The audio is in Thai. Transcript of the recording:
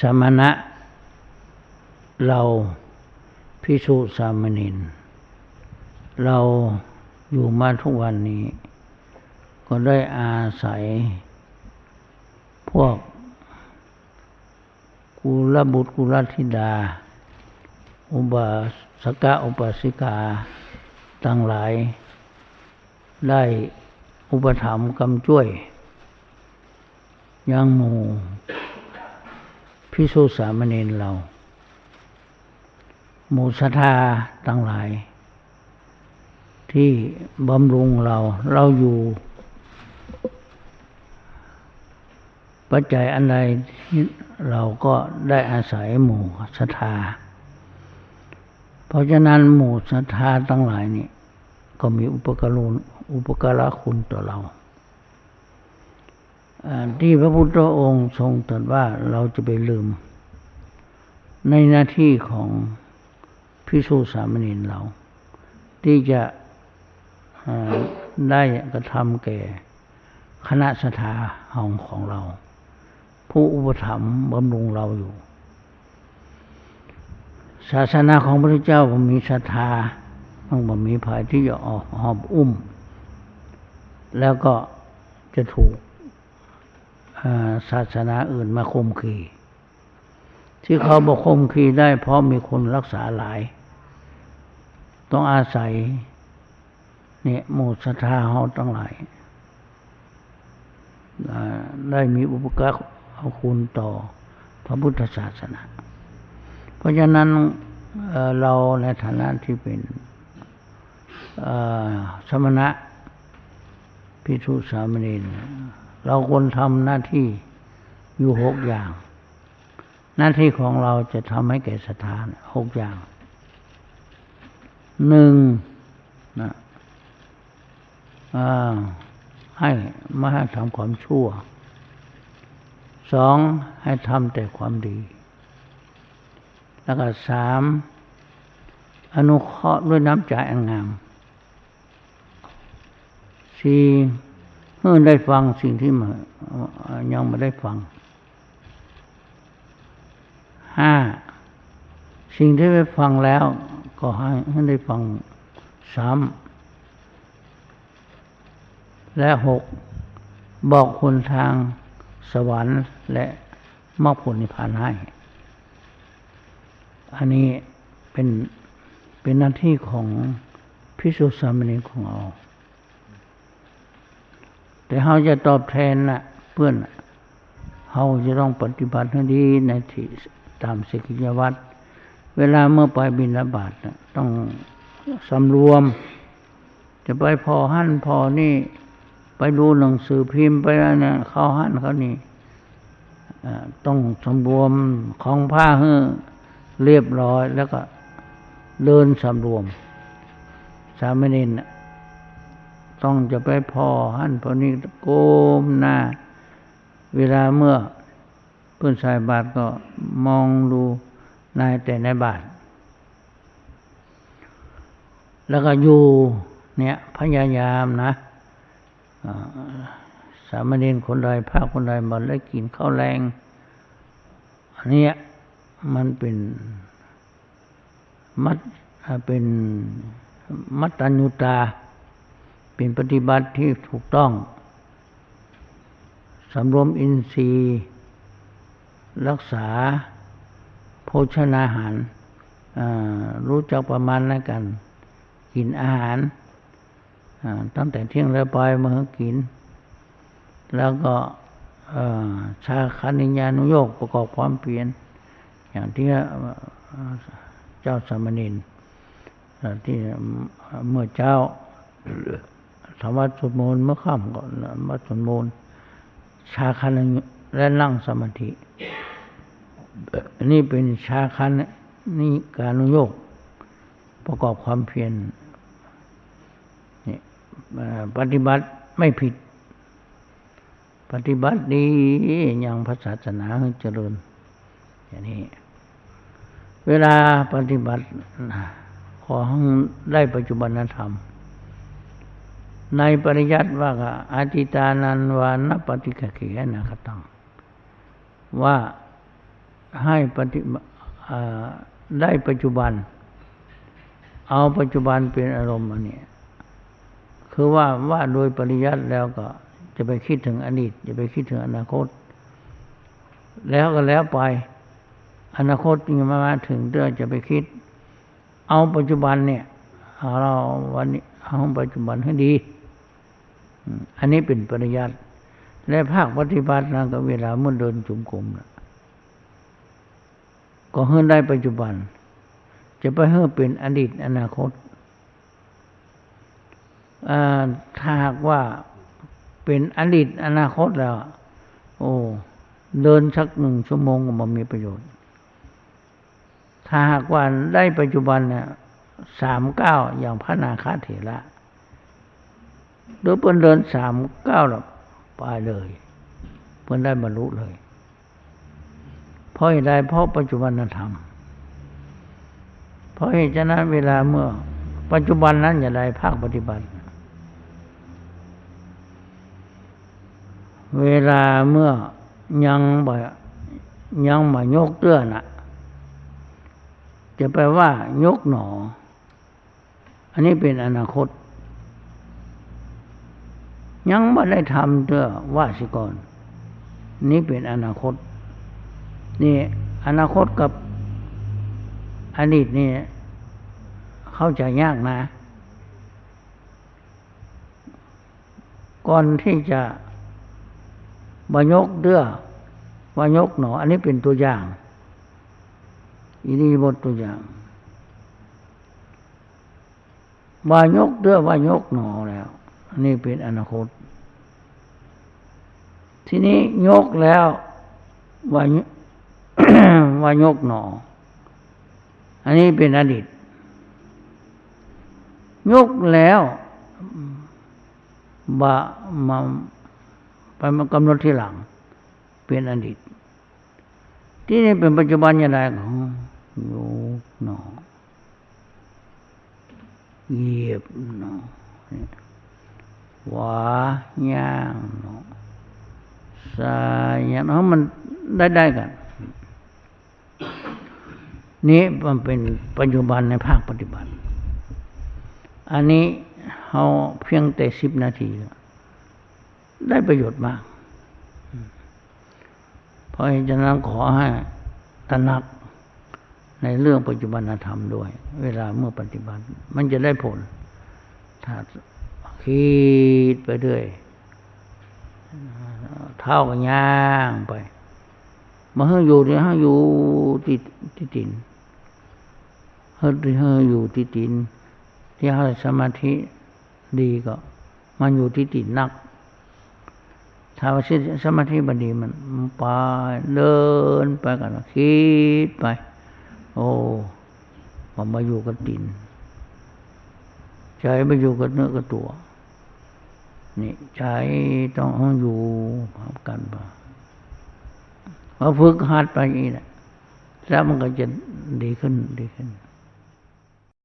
สมณะ เราพิสุสามนิน เราอยู่มาทุกวันนี้ ก็ได้อาศัย พวกกุลบุตรกุลธิดา อุบาสกะอุปสิกาตั้งหลาย ได้อุปถัมภ์กำช่วย ยังหมู่ พิสุสามเณรเราหมู่ศรัทธาตั้งหลาย ที่บำรุงเราเราอยู่ ปัจจัยอันใดเราก็ได้อาศัยหมู่ศรัทธา เพราะฉะนั้นหมู่ศรัทธาตั้งหลายนี่ก็มีอุปการุอุปการะคุณต่อเรา ที่พระพุทธองค์ทรงตรัสว่าเราจะไปลืม ในหน้าที่ของพิสูจสามเณรเรา ที่จะได้กระทำแก่คณะสถาหองของเรา ผู้อุปถัมภ์บำรุงเราอยู่ ศาสนาของพระเจ้ามีศรัทธาต้องบ่มีภายที่จะออกหอบอุ้ม แล้วก็จะถูก ศาสนาอื่นมาคมขีที่เขาบอกคมขีได้เพราะมีคนรักษาหลาย ต้องอาศัย เนี่ยโมศรัทธาเฮาตั้งหลายได้มีอุปการะคุณต่อพระพุทธศาสนา เพราะฉะนั้นเราในฐานะที่เป็นสมณะพิทุสามเณร เราควรทำหน้าที่อยู่หกอย่าง หน้าที่ของเราจะทำให้แก่สถานหกอย่างหนึ่งนะให้ไม่ให้ทำความชั่วสองให้ทำแต่ความดี แล้วก็สามอนุเคราะห์ด้วยน้ำใจอันงามสี่ เมื่อได้ฟังสิ่งที่มายังไม่ได้ฟังห้าสิ่งที่ได้ฟังแล้ว ก็ให้ให้ได้ฟังซ้ำและหกบอกคนทางสวรรค์และมอบผลนิพพานให้ อันนี้เป็นเป็นหน้าที่ของพิสุสามเณรของเรา แต่เขาจะตอบแทนนะ่ะ เพื่อนเขาจะต้องปฏิบัติให้ดีในที่ตามสิกิยวัตรเวลาเมื่อไปบินระบาดนะต้องสำรวม จะไปพอหั่นพอนี่ ไปดูหนังสือพิมพ์ไปนะเขาหั่นเขานี่ต้องสำรวมของผ้าเฮ้เรียบร้อยแล้วก็เดินสำรวม สามเณร ต้องจะไปพอหันพอนี้โกมหน้า เวลาเมื่อเพื่อนชายบาทก็มองดูนายแต่ในบาท แล้วก็อยู่เนี่ยพยายามนะสามเณรคนใดพระคนใดมาได้วกินข้าวแรง อันนี้มันเป็นมัดเป็นมัตตัญญูตา เป็นปฏิบัติที่ถูกต้อง สำรวมอินทรีย์ รักษาโภชนาหารรู้จักประมาณนั้นกัน กินอาหาร ตั้งแต่เที่ยงแล้วไปมากิน แล้วก็ชาคานิญานุโยกประกอบความเปลี่ยน อย่างที่เจ้าสมณีนที่เมื่อเจ้า ทำวัดสวดมนต์เมื่อค่ำก่อนวัดสวดมนต์ชาคันและนั่งสมาธิ นี่เป็นชาคันนี่การนุโยกประกอบความเพียรปฏิบัติไม่ผิด ปฏิบัติดีอย่างพระศาสนาเจริญอย่างนี้ เวลาปฏิบัติขอให้ได้ปัจจุบันธรรม ในปริยัติว่าอาติตานันวานปฏิกเขียนะคตังว่าให้ปฏิได้ปัจจุบัน เอาปัจจุบันเป็นอารมณ์อันนี้คือว่าว่าโดยปริยัติแล้วก็จะไปคิดถึงอดีตจะไปคิดถึงอนาคต แล้วก็แล้วไปอนาคตยังไม่มาถึงเรื่องจะไปคิด เอาปัจจุบันเนี่ยเอาเราวันนี้เอาปัจจุบันให้ดี อันนี้เป็นปริยัติและภาคปฏิบัตินะก็เวลาเมื่อเดินจุมกลมนะก็เฮื่อได้ปัจจุบัน จะไปเฮื่อเป็นอดีตอนาคตถ้าหากว่าเป็นอดีตอนาคตแล้ว โอ้เดินสักหนึ่งชั่วโมงก็มันมีประโยชน์ ถ้าหากว่าได้ปัจจุบันเนี่ยสามเก้าอย่างพระนาคาเถระ โดยเพิ่นเดินสามเก้าแล้วไปเลย เพิ่นได้บรรลุเลยเพราะเหตุใดเพราะปัจจุบันธรรมเพราะเหตุฉะนั้นเวลาเมื่อ ปัจจุบันนั้นอย่าได้ภาคปฏิบัติ เวลาเมื่อยังบ่ยังมายกเตื้อน่ะ จะแปลว่ายกหนอ อันนี้เป็นอนาคต ยังไม่ได้ทำเตื้อว่าสิก่อน นี่เป็นอนาคต นี่อนาคตกับอดีตนี่เข้าใจยากนะ ก่อนที่จะบยกเดื้อวายกหนอ อันนี้เป็นตัวอย่างอีนี่บทตัวอย่างวายกเดื้อวายกหนอแล้ว นนี้เป็นอนาคต ทีนี้ยกแล้วว่ายวายกหนอ อันนี้เป็นอดีต ยกแล้วบะมาไปมากำหนดที่หลัง เป็นอดีต ที่นี่เป็นปัจจุบันยังไงของยกหนอเหยียบหนอ หวาย่างหนอสายอย่างนั้นมันได้ได้กัน นี้มันเป็นปัจจุบันในภาคปฏิบัติ อันนี้เราเพียงแต่สิบนาที ได้ประโยชน์มาก เพราะฉะนั้นขอให้ตระหนักในเรื่องปัจจุบันธรรมด้วย เวลาเมื่อปฏิบัติ มันจะได้ผลถ้า คิดไปเรื่อยเท่ากับย่างไปมาเฮอยู่เนี่ยเฮอยู่ที่ที่ตินเฮเฮอยู่ที่ติน ที่เฮสมาธิดีก็ มันอยู่ที่ตินนักถ้าว่าสมาธิบันดีมันไปเดินไปกันคิดไป โอ้มันมาอยู่กับตินใจมาอยู่กับเนื้อกับตัว นี่ใจต้องอยู่พร้อมกันไปพอฝึกหัดไปนี่แหละแล้วมันก็จะดีขึ้นดีขึ้น